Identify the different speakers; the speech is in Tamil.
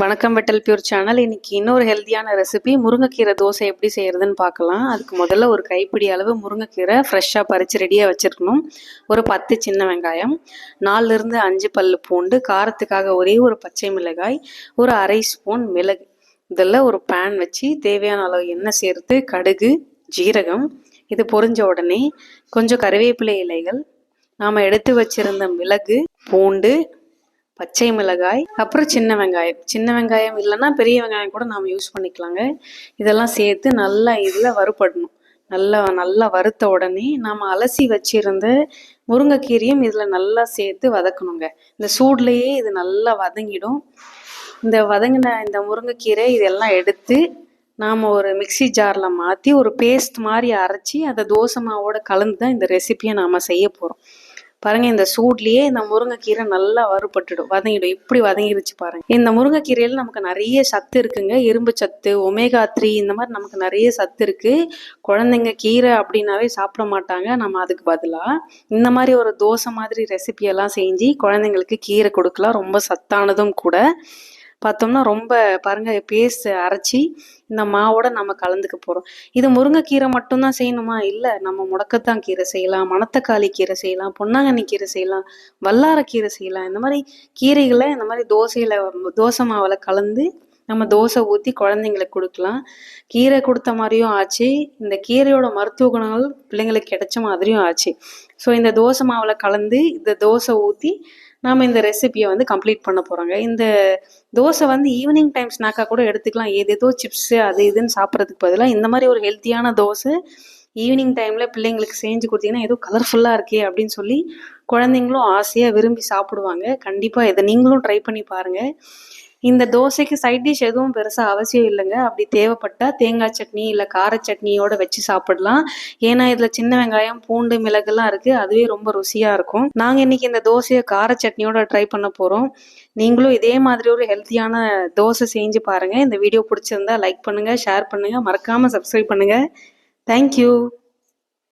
Speaker 1: வணக்கம் வெட்டல் பியூர் சேனல். இன்னைக்கு இன்னொரு ஹெல்த்தியான ரெசிபி முருங்கைக்கீரை தோசை எப்படி செய்யறதுன்னு பார்க்கலாம். அதுக்கு முதல்ல ஒரு கைப்பிடி அளவு முருங்கைக்கீரை ஃப்ரெஷ்ஷாக பறித்து ரெடியாக வச்சுருக்கணும். ஒரு பத்து சின்ன வெங்காயம் நாலுலேருந்து அஞ்சு பல் பூண்டு காரத்துக்காக ஒரே ஒரு பச்சை மிளகாய் ஒரு அரை ஸ்பூன் மிளகு. இதில் ஒரு பேன் வச்சு தேவையான அளவு எண்ணெய் சேர்த்து கடுகு ஜீரகம் இது பொரிஞ்ச உடனே கொஞ்சம் கருவேப்பிலை இலைகள் நாம் எடுத்து வச்சிருந்த மிளகு பூண்டு பச்சை மிளகாய் அப்புறம் சின்ன வெங்காயம். சின்ன வெங்காயம் இல்லைன்னா பெரிய வெங்காயம் கூட நாம் யூஸ் பண்ணிக்கலாங்க. இதெல்லாம் சேர்த்து நல்லா இதில் வறுபடணும். நல்லா நல்லா வறுத்த உடனே நாம் அலசி வச்சிருந்த முருங்கைக்கீரையும் இதில் நல்லா சேர்த்து வதக்கணுங்க. இந்த சூட்லேயே இது நல்லா வதங்கிடும். இந்த வதங்கின இந்த முருங்கைக்கீரை இதெல்லாம் எடுத்து நாம் ஒரு மிக்ஸி ஜாரில் மாற்றி ஒரு பேஸ்ட் மாதிரி அரைச்சி அதை தோசை மாவோட கலந்து தான் இந்த ரெசிபியை நாம் செய்ய போகிறோம் பாருங்க இந்த சூட்லயே இந்த முருங்கைக்கீரை நல்லா வறுபட்டுடும். வதங்கிடும். இப்படி வதங்கிருச்சு பாருங்க. இந்த முருங்கைக்கீரையில நமக்கு நிறைய சத்து இருக்குங்க. இரும்பு சத்து ஒமேகா த்ரீ இந்த மாதிரி நமக்கு நிறைய சத்து இருக்கு. குழந்தைங்க கீரை அப்படின்னாவே சாப்பிட மாட்டாங்க. நம்ம அதுக்கு பதிலா இந்த மாதிரி ஒரு தோசை மாதிரி ரெசிபி எல்லாம் செஞ்சு குழந்தைங்களுக்கு கீரை கொடுக்கலாம். ரொம்ப சத்தானதும் கூட. பார்த்தோம்னா ரொம்ப பாருங்க பேஸ்ட் அரைச்சி இந்த மாவோட நம்ம கலந்துக்க போகிறோம் இது முருங்கைக்கீரை மட்டும்தான் செய்யணுமா? இல்லை நம்ம முடக்கத்தான் கீரை செய்யலாம் மணத்தக்காளி கீரை செய்யலாம் பொன்னாங்கண்ணி கீரை செய்யலாம் வல்லாரக்கீரை செய்யலாம். இந்த மாதிரி கீரைகளை இந்த மாதிரி தோசையில் தோசை மாவில் கலந்து நம்ம தோசை ஊற்றி குழந்தைங்களுக்கு கொடுக்கலாம். கீரை கொடுத்த மாதிரியும் ஆச்சு. இந்த கீரையோட மருத்துவ குணங்கள் பிள்ளைங்களுக்கு கிடைச்ச மாதிரியும் ஆச்சு. ஸோ இந்த தோசை மாவில் கலந்து இந்த தோசை ஊற்றி நாம் இந்த ரெசிபியை வந்து கம்ப்ளீட் பண்ண போகிறாங்க இந்த தோசை வந்து ஈவினிங் டைம் ஸ்நாக்காக கூட எடுத்துக்கலாம். ஏதேதோ சிப்ஸு அது இதுன்னு சாப்பிட்றதுக்கு பதிலாக இந்த மாதிரி ஒரு ஹெல்த்தியான தோசை ஈவினிங் டைமில் பிள்ளைங்களுக்கு செஞ்சு கொடுத்தீங்கன்னா ஏதோ கலர்ஃபுல்லாக இருக்கே அப்படின்னு சொல்லி குழந்தைங்களும் ஆசையாக விரும்பி சாப்பிடுவாங்க. கண்டிப்பாக இதை நீங்களும் ட்ரை பண்ணி பாருங்கள் இந்த தோசைக்கு சைட் டிஷ் எதுவும் பெருசாக அவசியம் இல்லைங்க. அப்படி தேவைப்பட்டால் தேங்காய் சட்னி இல்லை கார சட்னியோட வச்சு சாப்பிடலாம். ஏன்னா இதில் சின்ன வெங்காயம் பூண்டு மிளகுலாம் இருக்குது அதுவே ரொம்ப ருசியாக இருக்கும். நாங்கள் இன்றைக்கி இந்த தோசையை கார சட்னியோட ட்ரை பண்ண போகிறோம் நீங்களும் இதே மாதிரி ஒரு ஹெல்த்தியான தோசை செஞ்சு பாருங்கள் இந்த வீடியோ பிடிச்சிருந்தா லைக் பண்ணுங்கள் ஷேர் பண்ணுங்கள் மறக்காமல் சப்ஸ்கிரைப் பண்ணுங்கள் தேங்க்யூ